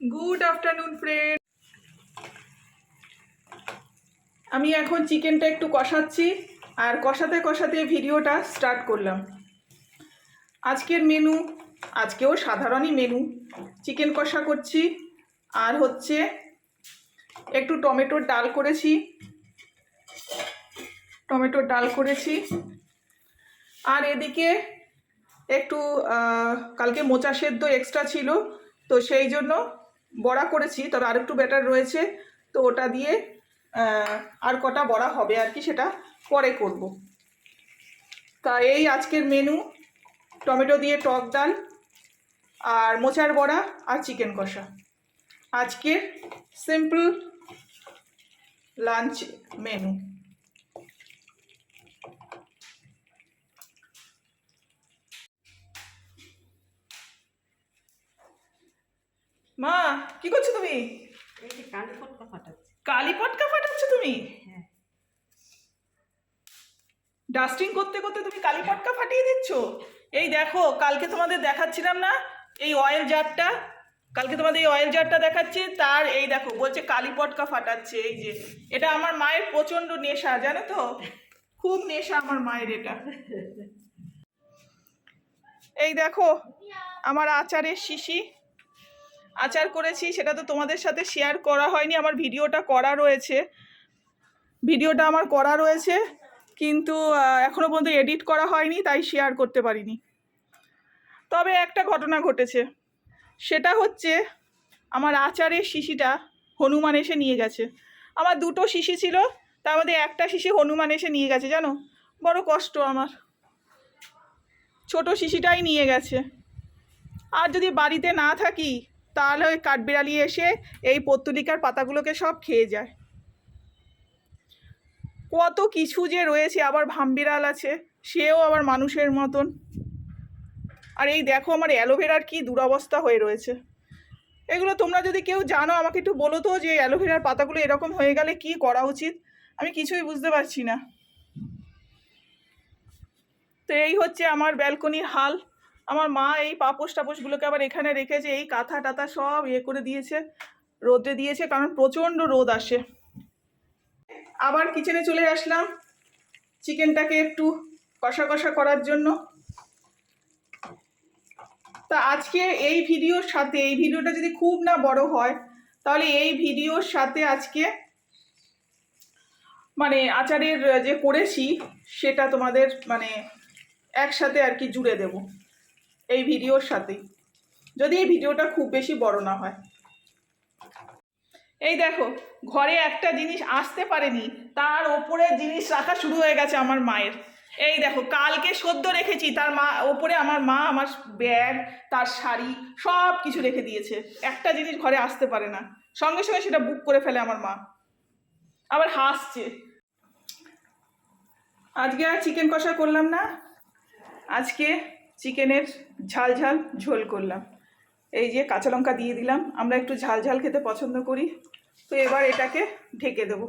Good afternoon friend আমি এখন চিকেনটা একটু কষাচ্ছি আর কষাতে কষাতে ভিডিওটা স্টার্ট করলাম। আজকের মেনু আজকেও সাধারণই মেনু চিকেন কষা করছি, আর হচ্ছে একটু টমেটোর ডাল করেছি। টমেটোর ডাল করেছি। আর এদিকে একটু কালকে মোচা সেদ্ধ এক্সট্রা ছিল, তো সেই জন্য বড়া করেছি, তবে আর একটু ব্যাটার রয়েছে। তো ওটা দিয়ে আর কটা বড়া হবে আর কি সেটা পরে করব। তা এই আজকের মেনু টমেটো দিয়ে টক ডাল আর মোচার বড়া আর চিকেন কষা। আজকের সিম্পল লাঞ্চ মেনু মা কি করছ তুমি? কালি পটকা ফাটাচ্ছি। কালি পটকা ফাটাচ্ছ তুমি? হ্যাঁ। ডাস্টিং করতে করতে তুমি কালি পটকা ফাটিয়ে দিচ্ছ? এই দেখো কালকে তোমাদের দেখাচ্ছিলাম না এই অয়েল জারটা কালকে তোমাদের এই অয়েল জারটা দেখাচ্ছি তার এই দেখো বলছে কালি পটকা ফাটাচ্ছে এই যে। এটা আমার মায়ের প্রচণ্ড নেশা জানো তো? খুব নেশা আমার মায়ের এটা। এই দেখো আমার আচারের শিশি। আচার করেছি সেটা তো তোমাদের সাথে শেয়ার করা হয়নি আমার ভিডিওটা করা রয়েছে। ভিডিওটা আমার করা রয়েছে কিন্তু আহ, এখনও পর্যন্ত এডিট করা হয়নি তাই শেয়ার করতে পারিনি। তবে একটা ঘটনা ঘটেছে সেটা হচ্ছে আমার আচারের শিশিটা হনুমান এসে নিয়ে গেছে। আমার দুটো শিশি ছিল তার মধ্যে একটা শিশি হনুমান এসে নিয়ে গেছে জানো? বড় কষ্ট আমার। ছোট শিশিটাই নিয়ে গেছে। আর যদি বাড়িতে না থাকি তাহলে ওই কাঠবিড়ালি এসে এই পত্তলিকার পাতাগুলোকে সব খেয়ে যায়। কত কিছু যে রয়েছে, আবার ভামবিড়াল আছে, সেও আবার মানুষের মতন। আর এই দেখো আমার অ্যালোভেরার কি দুরবস্থা হয়ে রয়েছে। এগুলো তোমরা যদি কেউ জানো, আমাকে একটু বলো তো যে অ্যালোভেরার পাতাগুলো এরকম হয়ে গেলে কি করা উচিত? আমি কিছুই বুঝতে পারছি না। তো এই হচ্ছে আমার ব্যালকনির হাল। আমার মা এই পাপোশ টাপোশগুলোকে আবার এখানে রেখেছে এই কাঁথা টাথা সব ইয়ে করে দিয়েছে, রোদে দিয়েছে, কারণ প্রচণ্ড রোদ আসে। আবার কিচেনে চলে আসলাম চিকেনটাকে একটু কষা কষা করার জন্য। তা আজকে এই ভিডিওর সাথে, এই ভিডিওটা যদি খুব না বড় হয়, তাহলে এই ভিডিওর সাথে আজকে মানে আচারের যে করেছি, সেটা তোমাদের মানে একসাথে আর কি জুড়ে দেব। এই ভিডিওর সাথেই। যদি এই ভিডিওটা খুব বেশি বড় না হয়। এই দেখো, ঘরে একটা জিনিস আসতে পারেনি, তার ওপরে জিনিস রাখা শুরু হয়ে গেছে আমার মায়ের। এই দেখো, কালকে সদ্য রেখেছি, তার মা, ওপরে আমার মা, আমার ব্যাগ, তার শাড়ি, সব কিছু রেখে দিয়েছে। একটা জিনিস ঘরে আসতে পারে না। সঙ্গে সঙ্গে সেটা বুক করে ফেলে আমার মা। আবার হাসছে। আজকে আর চিকেন কষা করলাম না। আজকে চিকেনের ঝাল ঝাল ঝোল করলাম। এই যে কাঁচা লঙ্কা দিয়ে দিলাম। আমরা একটু ঝাল ঝাল খেতে পছন্দ করি। তো এবার এটাকে ঢেকে দেবো।